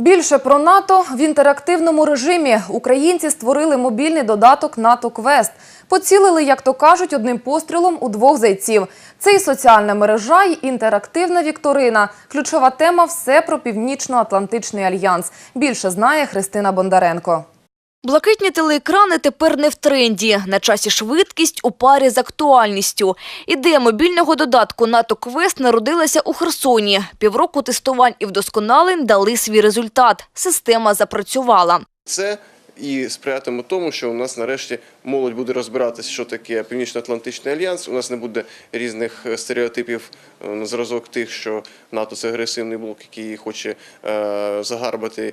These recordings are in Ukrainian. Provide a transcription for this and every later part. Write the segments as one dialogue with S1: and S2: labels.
S1: Більше про НАТО в інтерактивному режимі. Українці створили мобільний додаток НАТО Квест. Поцілили, як то кажуть, одним пострілом у двох зайців. Це і соціальна мережа, і інтерактивна вікторина. Ключова тема все про Північно-Атлантичний альянс. Більше знає Христина Бондаренко.
S2: Блакитні телеекрани тепер не в тренді. На часі швидкість у парі з актуальністю. Ідея мобільного додатку НАТО Квест народилася у Херсоні. Півроку тестувань і вдосконалень дали свій результат. Система запрацювала.
S3: Це і сприятиме тому, що у нас нарешті молодь буде розбиратися, що таке Північно-Атлантичний альянс. У нас не буде різних е, стереотипів е, на зразок тих, що НАТО це агресивний блок, який хоче е, загарбати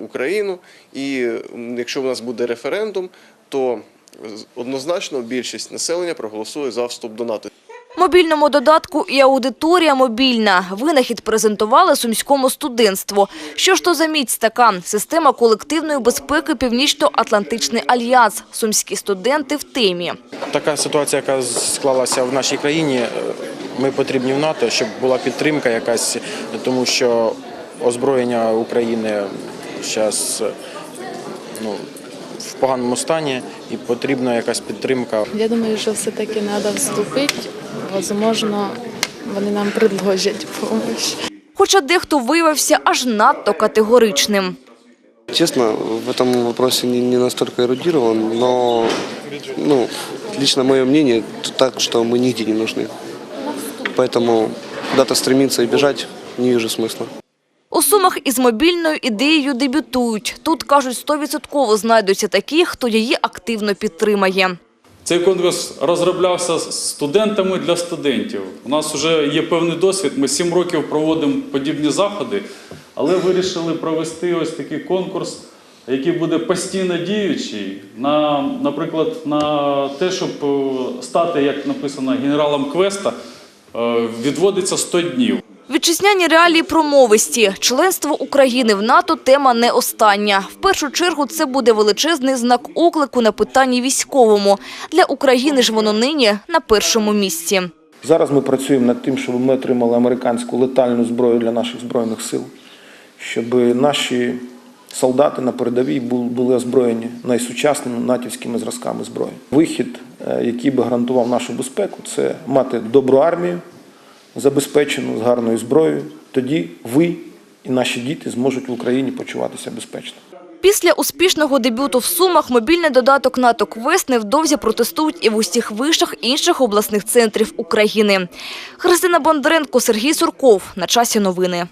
S3: Україну. І якщо у нас буде референдум, то однозначно більшість населення проголосує за вступ до НАТО.
S2: Мобільному додатку і аудиторія мобільна. Винахід презентували сумському студентству. Що ж то за міць така? Система колективної безпеки Північно-Атлантичний альянс. Сумські студенти в темі.
S4: Така ситуація, яка склалася в нашій країні, е, ми потрібні в НАТО, щоб була підтримка якась, тому що озброєння України зараз ну, в поганому стані і потрібна якась підтримка.
S5: Я думаю, що все-таки треба вступити Возможно, вони нам предложать допомогу.
S2: Хоча дехто виявився аж надто категоричним.
S6: Честно, в этом вопросе не, не настолько эрудирован, но ну, лично мое мнение т- так, что мы нигде не нужны. Поэтому куда-то стремиться и бежать не вижу смысла.
S2: У Сумах із мобільною ідеєю дебютують. Тут, кажуть, стовідсотково знайдуться такі, хто її активно підтримає.
S7: Цей конкурс розроблявся студентами для студентів. У нас вже є певний досвід. Ми сім років проводимо подібні заходи, але вирішили провести ось такий конкурс, який буде постійно діючий. На, наприклад, на те, щоб е, стати, як написано, генералом квеста, е, відводиться 100 днів.
S2: Вітчизняні реалії промовисті. Членство України в НАТО – тема не остання. В першу чергу це буде величезний знак оклику на питанні військовому. Для України ж воно нині на першому місці.
S8: Зараз ми працюємо над тим, щоб ми отримали американську летальну зброю для наших збройних сил, щоб наші солдати на передовій були озброєні найсучасними натівськими зразками зброї. Вихід, е, який би гарантував нашу безпеку, це мати добру армію, забезпечену з гарною зброєю. Тоді ви і наші діти зможуть в Україні почуватися безпечно.
S2: Після успішного дебюту в Сумах мобільний додаток НАТО Квест невдовзі протестують і в усіх вишах інших обласних центрів України. Христина Бондаренко, Сергій Сурков. На часі новини.